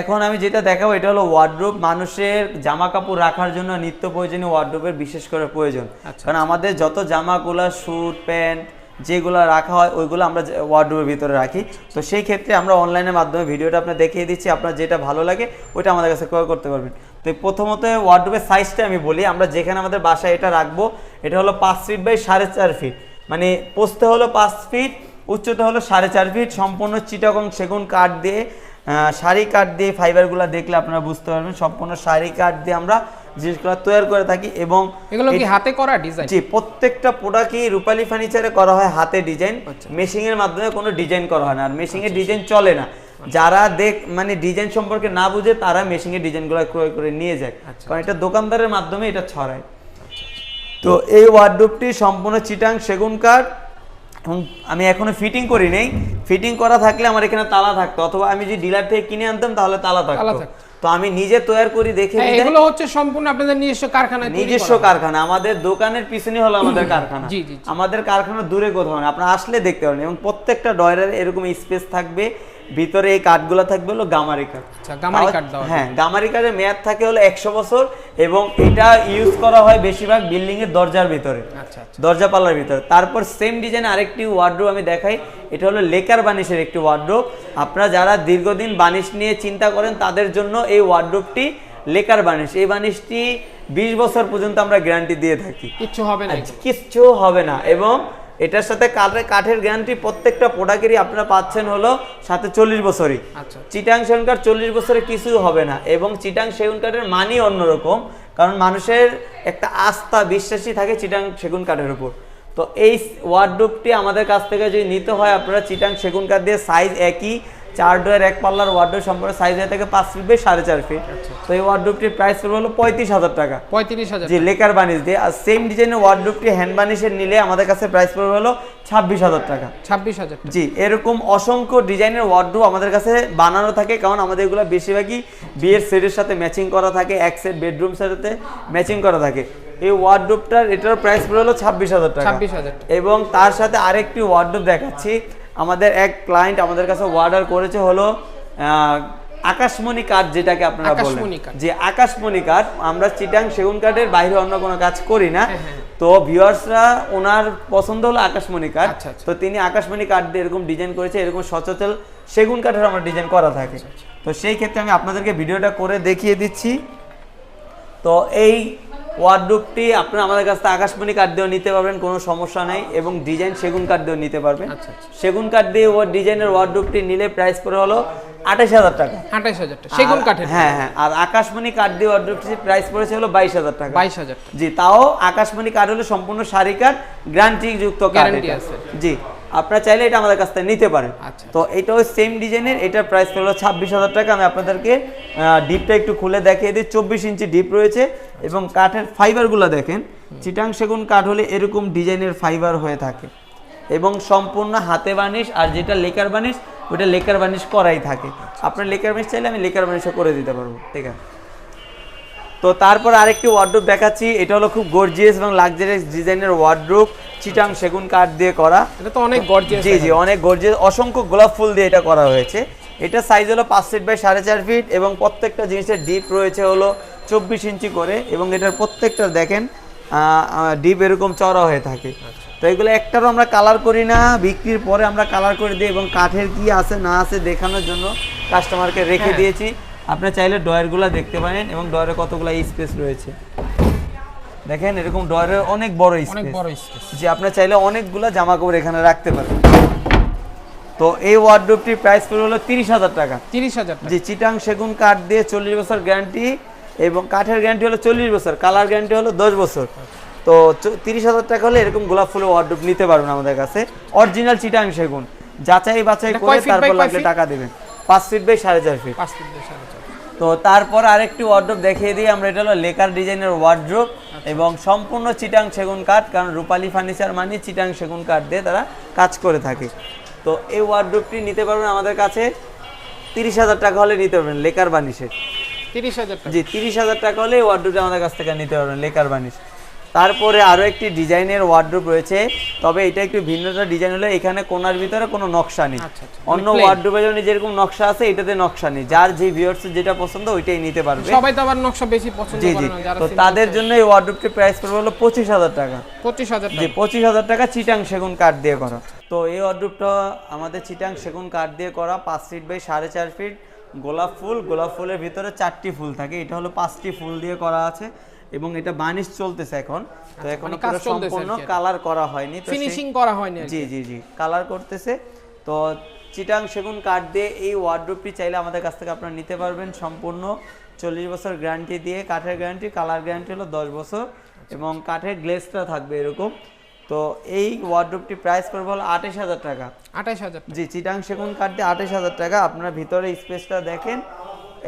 এখন আমি যেটা দেখাবো এটা হলো ওয়ার্ড্রোব মানুষের জামা কাপড় রাখার জন্য নিত্য প্রয়োজনীয় ওয়ার্ড্রোবের বিশেষ করে প্রয়োজন। আচ্ছা। কারণ আমাদের যত জামাগুলো স্যুট প্যান্ট যেগুলো রাখা হয় ওইগুলো আমরা ওয়ার্ড্রোবের ভিতরে রাখি। তো সেই ক্ষেত্রে আমরা অনলাইনের মাধ্যমে ভিডিওটা আপনার দেখিয়ে দিচ্ছি আপনার যেটা ভালো লাগে ওইটা আমাদের কাছে ক্রয় করতে পারবেন। তো প্রথমত ওয়ার্ড্রোবের সাইজটা আমি বলি আমরা যেখানে আমাদের বাসায় এটা রাখব এটা হলো পাঁচ ফিট বাই সাড়ে চার ফিট মানে পোস্তে হলো পাঁচ ফিট উচ্চতা হলো সাড়ে চার ফিট সম্পূর্ণ চিটাগং সেগুন কাঠ দিয়ে শাড়ি কাঠ দিয়ে ফাইবারগুলো দেখলে আপনারা বুঝতে পারবেন। সম্পূর্ণ শাড়ি কাঠ দিয়ে আমরা জিনিসগুলো তৈরি করে থাকি এবং এগুলো কি হাতে করা ডিজাইন জি প্রত্যেকটা প্রোডাক্টই রূপালী ফার্নিচারে করা হয় হাতে ডিজাইন আচ্ছা। মেশিং এর মাধ্যমে কোনো ডিজাইন করা হয় না। আর মেশিং এর ডিজাইন চলে না। যারা দেখ মানে ডিজাইন সম্পর্কে না বুঝে তারা মেশিং এর ডিজাইনগুলো ক্রয় করে নিয়ে যায়। আচ্ছা। কারণ এটা দোকানদারের মাধ্যমে এটা ছড়ায়। তো এই ওয়ার্ডরোবটি সম্পূর্ণ চিটাং সেগুন কাঠ। এবং আমি এখনও ফিটিং করি নেই। ফিটিং করা থাকলে আমার এখানে তালা থাকতো অথবা আমি যদি ডিলার থেকে কিনে আনতাম তাহলে তালা থাকতো। তো আমি নিজে তৈরি করি দেখে হ্যাঁ, এগুলো হচ্ছে সম্পূর্ণ আপনাদের নিজস্ব কারখানা নিজস্ব কারখানা। আমাদের দোকানের পিছনে হলো আমাদের কারখানা। আমাদের কারখানা দূরে কোথাও না। আপনারা আসলে দেখতে পারেন। এবং প্রত্যেকটা ডয়ারের এরকম স্পেস থাকবে। ভিতরে এই কাঠগুলো থাকবে হলো গামারি কাঠ। আচ্ছা, গামারি কাঠ হ্যাঁ গামারি কাঠের মেয়াদ থাকে হলো একশো বছর এবং এটা ইউজ করা হয় বেশিরভাগ বিল্ডিং এর দরজার ভিতরে। আচ্ছা আচ্ছা। দরজা পাল্লার ভিতরে। তারপর সেম ডিজাইন আরেকটি ওয়ার্ড্রোব আমি দেখাই। এটা হলো লেকার বানিশের একটি ওয়ার্ড্রোব আপনারা যারা দীর্ঘদিন বানিশ নিয়ে চিন্তা করেন তাদের জন্য এই ওয়ার্ড্রোবটি লেকার বানিশ। এই বানিশটি বিশ বছর পর্যন্ত আমরা গ্যারান্টি দিয়ে থাকি। কিচ্ছু হবে না কিচ্ছু হবে না। এবং এটার সাথে কাঠের কাঠের গ্যারান্টি প্রত্যেকটা প্রোডাক্টেরই আপনারা পাচ্ছেন হলো সাথে চল্লিশ বছরই। আচ্ছা। চিটাং সেগুন কাঠ চল্লিশ বছরে কিছু হবে না এবং চিটাং সেগুন কাঠের মানই অন্যরকম কারণ মানুষের একটা আস্থা বিশ্বাসই থাকে চিটাং সেগুন কাঠের উপর। তো এই ওয়ার্ডরোবটি আমাদের কাছ থেকে যদি নিতে হয় আপনারা চিটাং সেগুন কাঠ দিয়ে সাইজ একই চার ডোয়ের এক পাল্লার ওয়ার্ডরোব সম্পর্কে সাইজ হয়ে থাকে পাঁচ ফিট বাই সাড়ে চার ফিট তো এই ওয়ার্ডরোবটির প্রাইস পড়বে হলো পঁয়ত্রিশ হাজার টাকা। পঁয়ত্রিশ হাজার জি লেকার বানিশ দিয়ে আর সেম ডিজাইনের ওয়ার্ডরোবটি হ্যান্ড বানিশের নিলে আমাদের কাছে প্রাইস পড়বে হলো ছাব্বিশ হাজার টাকা। ছাব্বিশ হাজার জি এরকম অসংখ্য ডিজাইনের ওয়ার্ডরোব আমাদের কাছে বানানো থাকে কারণ আমাদের এগুলো বেশিরভাগই বিয়ের সেটের সাথে ম্যাচিং করা থাকে এক সেট বেডরুম সাথে ম্যাচিং করা থাকে। এই ওয়ার্ডরোবটার এটার প্রাইস পড়ে হলো ছাব্বিশ হাজার টাকা। ছাব্বিশ হাজার এবং তার সাথে আরেকটি ওয়ার্ডরোব দেখাচ্ছি। আমাদের এক ক্লায়েন্ট আমাদের কাছে অর্ডার করেছে হলো আকাশমণি কাঠ যেটাকে আপনারা বলেন। যে আকাশমণি কাঠ আমরা চিটাং সেগুন কাঠের বাইরে অন্য কোনো কাজ করি না। হ্যাঁ, হ্যাঁ। তো ভিউয়ার্সরা ওনার পছন্দ হলো আকাশমণি কাঠ। আচ্ছা, আচ্ছা। তো তিনি আকাশমণি কাঠ দিয়ে এরকম ডিজাইন করেছে এরকম সচরাচর সেগুন কাঠের আমরা ডিজাইন করা থাকে। আচ্ছা, তো সেই ক্ষেত্রে আমি আপনাদেরকে ভিডিওটা করে দেখিয়ে দিচ্ছি। তো এই ওয়ার্ডরোবটি আপনারা আমাদের কাছ থেকে আকাশমণি কাঠ দিয়েও নিতে পারবেন কোনো সমস্যা নেই। এবং ডিজাইন সেগুন কাঠ দিয়েও নিতে পারবেন। আচ্ছা, আচ্ছা। সেগুন কাঠ দিয়ে ও ডিজাইনের ওয়ার্ডরোবটি নিলে প্রাইস পড়ে হলো আঠাশ হাজার টাকা। আঠাশ হাজার টাকা। সেগুন কাঠের হ্যাঁ হ্যাঁ। আর আকাশমণি কাঠ দিয়ে ওয়ার্ডরোবটি প্রাইস পড়েছে হলো বাইশ হাজার টাকা। বাইশ হাজার টাকা। জি তাও আকাশমণি কাঠ হলো সম্পূর্ণ শাড়ি কাঠ গ্যারান্টি যুক্ত কাঠ আছে। জি। আপনারা চাইলে এটা আমাদের কাছ থেকে নিতে পারেন। আচ্ছা। তো এটাও সেম ডিজাইনের এটার প্রাইস হলো ছাব্বিশ হাজার টাকা। আমি আপনাদেরকে ডিপটা একটু খুলে দেখিয়ে দিই। চব্বিশ ইঞ্চি ডিপ রয়েছে এবং কাঠের ফাইবারগুলো দেখেন। চিটাং সেগুন কাঠ হলে এরকম ডিজাইনের ফাইবার হয়ে থাকে। এবং সম্পূর্ণ হাতে বানিশ আর যেটা লেকার বানিশ ওটা লেকার বানিশ করাই থাকে। আপনার লেকার বানিশ চাইলে আমি লেকার বানিশও করে দিতে পারব। ঠিক আছে? তো তারপর আরেকটি ওয়ার্ডরোব দেখাচ্ছি। এটা হলো খুব গর্জিয়াস এবং লাক্সারিয়াস ডিজাইনের ওয়ার্ডরোব চিটাং সেগুন কাঠ দিয়ে করা। এটা তো অনেক গর্জিয়াস জি জি অনেক গর্জিয়াস অসংখ্য গোলাপ ফুল দিয়ে এটা করা হয়েছে। এটা সাইজ হলো পাঁচ ফিট বাই সাড়ে চার ফিট এবং প্রত্যেকটা জিনিসের ডিপ রয়েছে হলো চব্বিশ ইঞ্চি করে এবং এটার প্রত্যেকটা দেখেন ডিপ এরকম চড়া হয়ে থাকে। তো এগুলো একটারও আমরা কালার করি না বিক্রির পরে আমরা কালার করে দিই এবং কাঠের কি আছে না আছে দেখানোর জন্য কাস্টমারকে রেখে হ্যাঁ। দিয়েছি। আপনি চাইলে ডয়ারগুলো দেখতে পারেন এবং ডয়ারে কতগুলো স্পেস রয়েছে। দেখেন এরকম ডয়ারে অনেক বড় অনেক বড় স্পেস যে আপনি চাইলে অনেকগুলো জামা কাপড় এখানে রাখতে পারেন। তো এই ওয়ার্ডরোবটির প্রাইস পড়বে হলো তিরিশ হাজার টাকা। তিরিশ হাজার টাকা। যে চিটাং সেগুন কাঠ দিয়ে চল্লিশ বছর গ্যারান্টি এবং কাঠের গ্যারান্টি হলো চল্লিশ বছর কালার গ্যারান্টি হলো দশ বছর। তো তিরিশ হাজার টাকা হলে এরকম গোলাপ ফুলের ওয়ার্ডরোব নিতে পারবেন আমাদের কাছে। অরিজিনাল চিটাং সেগুন। যাচাই বাছাই করে তারপর লাগলে টাকা দেবেন। পাঁচ ফিট বাই সাড়ে চার ফিট পাঁচ ফিট দিয়ে সাড়ে। তো তারপর আরেকটি ওয়ার্ড্রোপ দেখিয়ে দিই আমরা এটা হলো লেকার ডিজাইনের ওয়ার্ড্রোপ এবং সম্পূর্ণ চিটাং সেগুন কাঠ কারণ রূপালী ফার্নিচার মানে চিটাং সেগুন কাঠ দিয়ে তারা কাজ করে থাকে। তো এই ওয়ার্ড্রোপটি নিতে পারবেন আমাদের কাছে তিরিশ হাজার টাকা হলে নিতে পারবেন লেকার বানিশের। তিরিশ হাজার টাকা। জি তিরিশ হাজার টাকা হলে এই ওয়ার্ড্রোবটি আমাদের কাছ থেকে নিতে পারবেন লেকার বানিশ। তারপরে আরও একটি ডিজাইনের ওয়ার্ড্রোপ রয়েছে। তবে এটা একটু ভিন্নতা ডিজাইন হলে এখানে কোনার ভিতরে কোনো নকশা নেই। আচ্ছা, আচ্ছা। অন্য মানে plain। ওয়ার্ড্রোপের জন্য যেরকম নকশা আছে এটাতে নকশা নেই। যার যে ভিউয়ার্স যেটা পছন্দ ওইটাই নিতে পারবে। সবাই তো আবার নকশা বেশি পছন্দ জি করে জি তো তাদের জন্য এই ওয়ার্ড্রোপটির প্রাইস পড়বে হলো পঁচিশ হাজার টাকা। পঁচিশ হাজার জি পঁচিশ হাজার টাকা চিটাং সেগুন কাঠ দিয়ে করা। তো এই ওয়ার্ড্রোপটা আমাদের চিটাং সেগুন কাঠ দিয়ে করা পাঁচ ফিট বাই সাড়ে চার ফিট গোলাপ ফুল। গোলাপ ফুলের ভিতরে চারটি ফুল থাকে। এটা হলো পাঁচটি ফুল দিয়ে করা আছে। এবং এটা বানিশ চলতেছে এখন। তো এখন মানে সম্পূর্ণ। কালার করা হয়নি। ফিনিশিং করা হয়নি জি জি জি কালার করতেছে। তো চিটাং সেগুন কাঠ দিয়ে এই ওয়ার্ড্রোপটি চাইলে আমাদের কাছ থেকে আপনারা নিতে পারবেন সম্পূর্ণ। চল্লিশ বছর গ্যারান্টি দিয়ে কাঠের গ্যারান্টি কালার গ্যারান্টি হলো দশ বছর এবং কাঠের গ্লেসটা থাকবে এরকম। তো এই ওয়ার্ড্রোপটি প্রাইস পড়বে হলো আঠাশ হাজার টাকা। আঠাশ হাজার জি চিটাং সেগুন কাঠ দিয়ে আঠাশ হাজার টাকা। আপনারা ভিতরে স্পেসটা দেখেন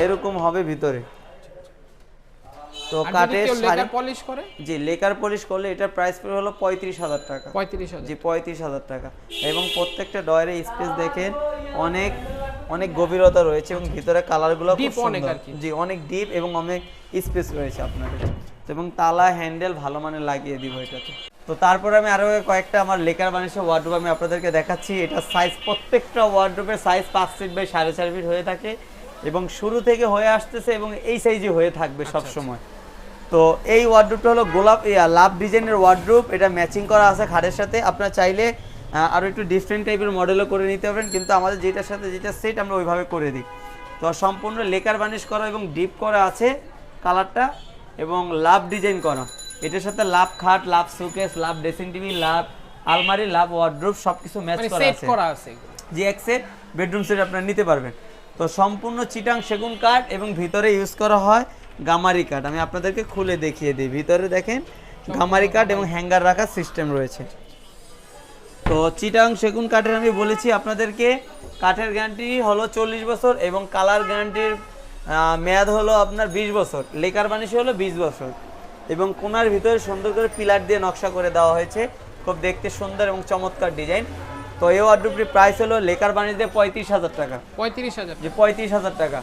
এরকম হবে ভিতরে। তো শাড়ি লেকার পলিশ করে? জি লেকার পলিশ করলে এটার প্রাইস পড়বে হলো পঁয়ত্রিশ হাজার টাকা। পঁয়ত্রিশ হাজার জি পঁয়ত্রিশ হাজার টাকা। এবং প্রত্যেকটা ডয়ারের স্পেস দেখেন অনেক অনেক গভীরতা রয়েছে এবং ভিতরে কালারগুলো খুব সুন্দর। জি অনেক ডিপ এবং অনেক স্পেস রয়েছে আপনাদের। এবং তালা হ্যান্ডেল ভালো মানের লাগিয়ে দিব এটাতে। তো তারপরে আমি আরও কয়েকটা আমার লেকার বানিয়েছে ওয়ার্ডরোব আমি আপনাদেরকে দেখাচ্ছি। এটা সাইজ প্রত্যেকটা ওয়ার্ডরোবের সাইজ পাঁচ ফিট বাই সাড়ে চার ফিট হয়ে থাকে এবং শুরু থেকে হয়ে আসতেছে এবং এই সাইজে হয়ে থাকবে আচ্ছা, সব সময়। তো এই ওয়ার্ডরোবটা হলো গোলাপ ইয়া লাভ ডিজাইনের ওয়ার্ডরোব এটা ম্যাচিং করা আছে খাটের সাথে। আপনার চাইলে আহ, আরও একটু ডিফারেন্ট টাইপের মডেলও করে নিতে পারবেন কিন্তু আমাদের যেটার সাথে যেটা সেট আমরা ওইভাবে করে দিই। তো সম্পূর্ণ লেকার বানিশ করা এবং ডিপ করা আছে কালারটা এবং লাভ ডিজাইন করা। এটার সাথে লাভ খাট লাভ সুকেস লাভ ড্রেসিং টিভি লাভ আলমারি লাভ ওয়ার্ডরোব সবকিছু ম্যাচ মানে করা আছে। যে এক সেট বেডরুম সেট আপনারা নিতে পারবেন। তো সম্পূর্ণ চিটাং সেগুন কাঠ এবং ভিতরে ইউজ করা হয়। গামারি কাঠ। আমি আপনাদেরকে খুলে দেখিয়ে দিই। ভিতরে দেখেন গামারি কাঠ এবং হ্যাঙ্গার রাখার সিস্টেম রয়েছে। তো চিটাং সেগুন কাঠের আমি বলেছি আপনাদেরকে কাঠের গ্যারান্টি হলো চল্লিশ বছর এবং কালার গ্যারান্টির মেয়াদ হলো আপনার বিশ বছর। লেকার বানিশে হলো বিশ বছর। এবং কোনার ভিতরে সুন্দর করে পিলার দিয়ে নকশা করে দেওয়া হয়েছে। খুব দেখতে সুন্দর এবং চমৎকার ডিজাইন। তো এই ওয়ার্ডরোবটির প্রাইস হলো লেকার বানিশ দিয়ে পঁয়ত্রিশ হাজার টাকা। পঁয়ত্রিশ হাজার যে পঁয়ত্রিশ হাজার টাকা।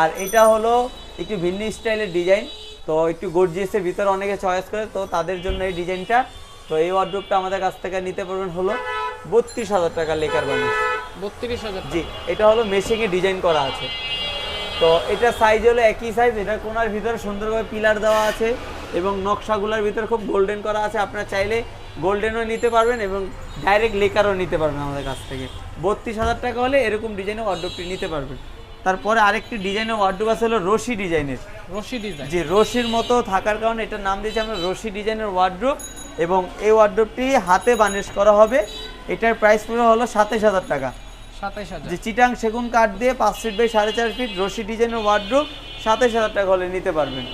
আর এটা হলো একটু ভিন্ন স্টাইলের ডিজাইন তো একটু গর্জিয়াসের ভিতরে অনেকে চয়েস করে তো তাদের জন্য এই ডিজাইনটা। তো এই ওয়ার্ডরোবটা আমাদের কাছ থেকে নিতে পারবেন হলো বত্রিশ হাজার টাকা লেকার বানিশ বত্রিশ হাজার জি এটা হলো মেশিংয়ে ডিজাইন করা আছে। তো এটা সাইজ হলো একই সাইজ এটা কোনার ভিতরে সুন্দরভাবে পিলার দেওয়া আছে এবং নকশাগুলোর ভিতরে খুব গোল্ডেন করা আছে। আপনারা চাইলে গোল্ডেনও নিতে পারবেন এবং ডাইরেক্ট লেকারও নিতে পারবেন আমাদের কাছ থেকে। বত্রিশ হাজার টাকা হলে এরকম ডিজাইনের ওয়ার্ডরোবটি নিতে পারবেন। তারপরে আরেকটি ডিজাইনের ওয়ার্ডরোব আছে হলো রশি ডিজাইনের রশি ডিজাইন জি রশির মতো থাকার কারণে এটার নাম দিয়েছি আমরা রশি ডিজাইনের ওয়ার্ডরোব এবং এই ওয়ার্ডরোবটি হাতে বানিশ করা হবে। এটার প্রাইস পুরো হলো সাতাশ হাজার টাকা। সাতাইশ হাজার। যে চিটাং সেগুন কাঠ দিয়ে পাঁচ ফিট বাই সাড়ে চার ফিট রশি ডিজাইনের ওয়ার্ডরোব সাতাশ হাজার টাকা হলে নিতে পারবেন।